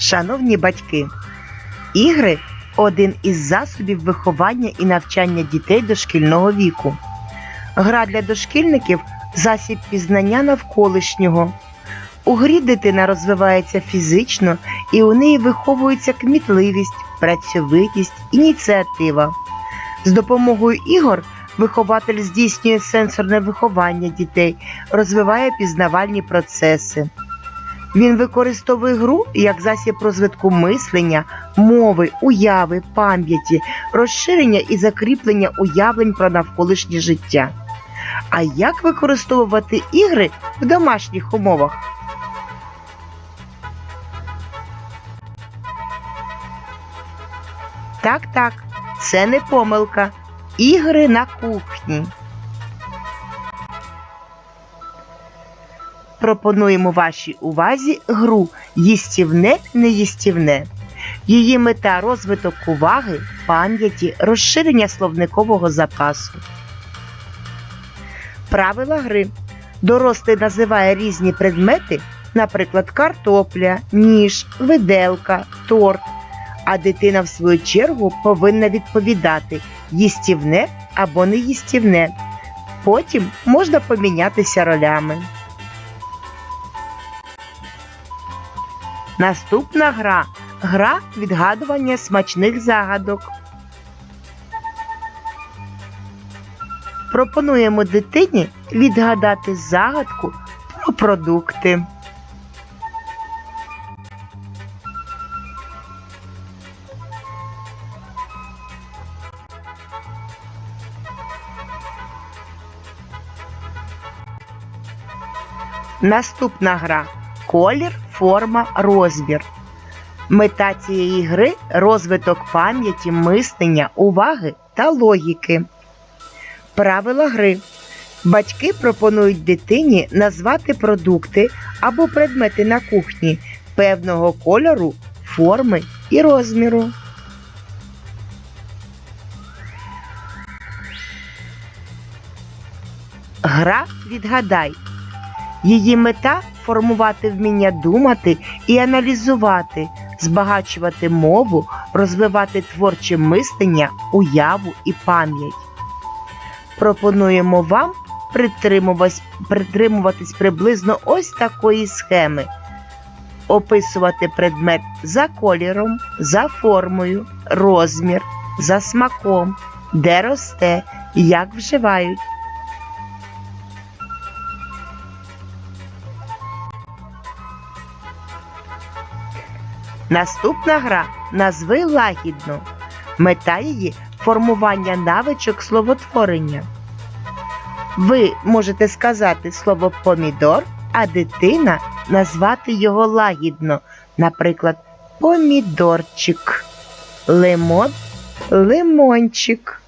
Шановні батьки, ігри один із засобів виховання і навчання дітей дошкільного віку. Гра для дошкільників засіб пізнання навколишнього. У грі дитина розвивається фізично і у неї виховується кмітливість, працьовитість, ініціатива. З допомогою ігор вихователь здійснює сенсорне виховання дітей, розвиває пізнавальні процеси. Він використовує гру як засіб розвитку мислення, мови, уяви, пам'яті, розширення і закріплення уявлень про навколишнє життя. А як використовувати ігри в домашніх умовах? Так, так, це не помилка. Ігри на кухні. Пропонуємо вашій увазі гру їстівне неїстівне. Її мета розвиток уваги, пам'яті, розширення словникового запасу. Правила гри. Дорослий називає різні предмети, наприклад, картопля, ніж, виделка, торт. А дитина, в свою чергу, повинна відповідати їстівне або неїстівне. Потім можна помінятися ролями. Наступна гра гра відгадування смачних загадок. Пропонуємо дитині відгадати загадку про продукти. Наступна гра колір, форма, розмір. Мета цієї гри розвиток пам'яті, мислення, уваги та логіки. Правила гри. Батьки пропонують дитині назвати продукти або предмети на кухні певного кольору, форми і розміру. Гра відгадай. Її мета формувати вміння думати і аналізувати, збагачувати мову, розвивати творче мислення, уяву і пам'ять. Пропонуємо вам притримуватись, притримуватись приблизно ось такої схеми. Описувати предмет за кольором, за формою, розмір, за смаком, де росте, як вживають. Наступна гра назви лагідно. Мета її формування навичок словотворення. Ви можете сказати слово помідор, а дитина назвати його лагідно. Наприклад, помідорчик, лимон, лимончик.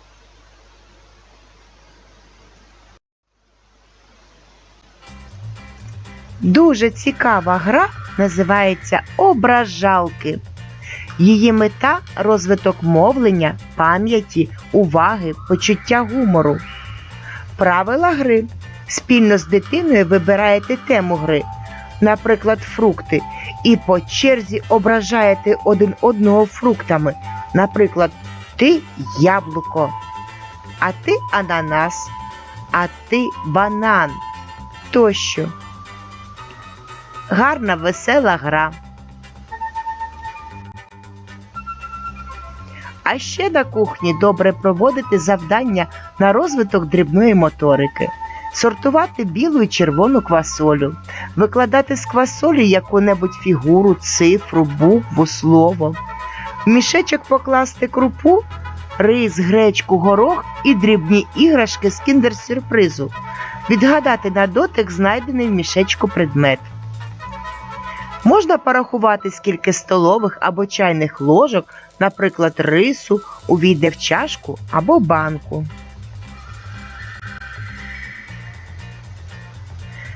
Дуже цікава гра називається ображалки. Її мета розвиток мовлення, пам'яті, уваги, почуття гумору. Правила гри. Спільно з дитиною вибираєте тему гри, наприклад, фрукти, і по черзі ображаєте один одного фруктами. Наприклад, ти яблуко, а ти ананас, а ти банан тощо. Гарна весела гра. А ще на кухні добре проводити завдання на розвиток дрібної моторики, сортувати білу і червону квасолю, викладати з квасолі яку-небудь фігуру, цифру, букву, слово, в мішечок покласти крупу, рис, гречку, горох і дрібні іграшки з кіндер-сюрпризу, відгадати на дотик знайдений в мішечку предмет. Можна порахувати, скільки столових або чайних ложок, наприклад, рису, увійде в чашку або банку.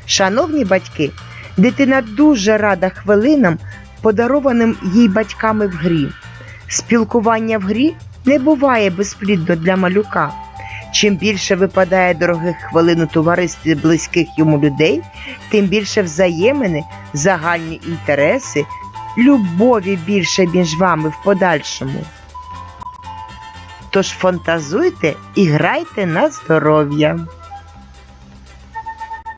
Шановні батьки, дитина дуже рада хвилинам, подарованим їй батьками в грі. Спілкування в грі не буває безплідно для малюка. Чим більше випадає дорогих хвилин у товаристві близьких йому людей, тим більше взаємини, загальні інтереси, любові більше між вами в подальшому. Тож фантазуйте і грайте на здоров'я.